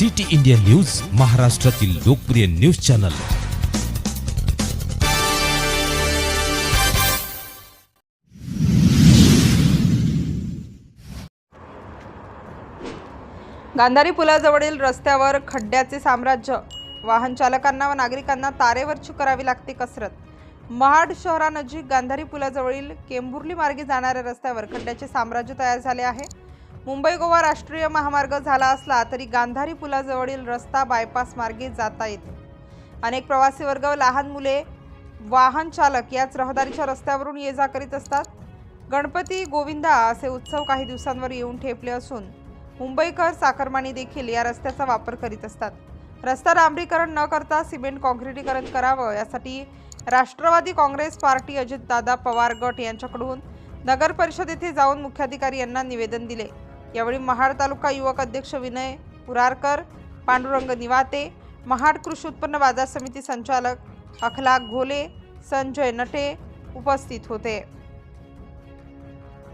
City India news महाराष्ट्रातील लोकप्रिय news channel. Gandhari पुलाजवळील रस्त्यावर खड्ड्याचे साम्राज्य. वाहन चालकांना व नागरिकांना तारेवरची करावी लागते कसरत. महाड शहरानजीक गांधारी पुलाजवळील केंबुर्ली मार्गे जाणाऱ्या रस्त्यावर खड्ड्याचे साम्राज्य तयार झाले आहे. मुंबई गोवा राष्ट्रीय महामार्ग झाला असला तरी गांधारी पुलाजवळील रस्ता बायपास मार्गे जाता येतो. अनेक प्रवासी वर्ग लहान मुले वाहन चालक याच रहदारीच्या रस्त्यावरून ये जा करीत असतात. गणपती गोविंदा असे उत्सव काही दिवसांवर येऊन ठेपले असून मुंबईकर साखरमानी देखील या रस्त्याचा वापर करीत असतात. रस्ता डांबरीकरण न करता सिमेंट काँक्रिटीकरण करावं यासाठी राष्ट्रवादी काँग्रेस पार्टी अजितदादा पवार गट यांच्याकडून नगर परिषद येथे जाऊन मुख्याधिकारी यांना निवेदन दिले. यावेळी महाड तालुका युवक अध्यक्ष विनय पुरारकर पांडुरंग निवाते महाड कृषी उत्पन्न बाजार समिती संचालक अखलाक घोले संजय नटे उपस्थित होते.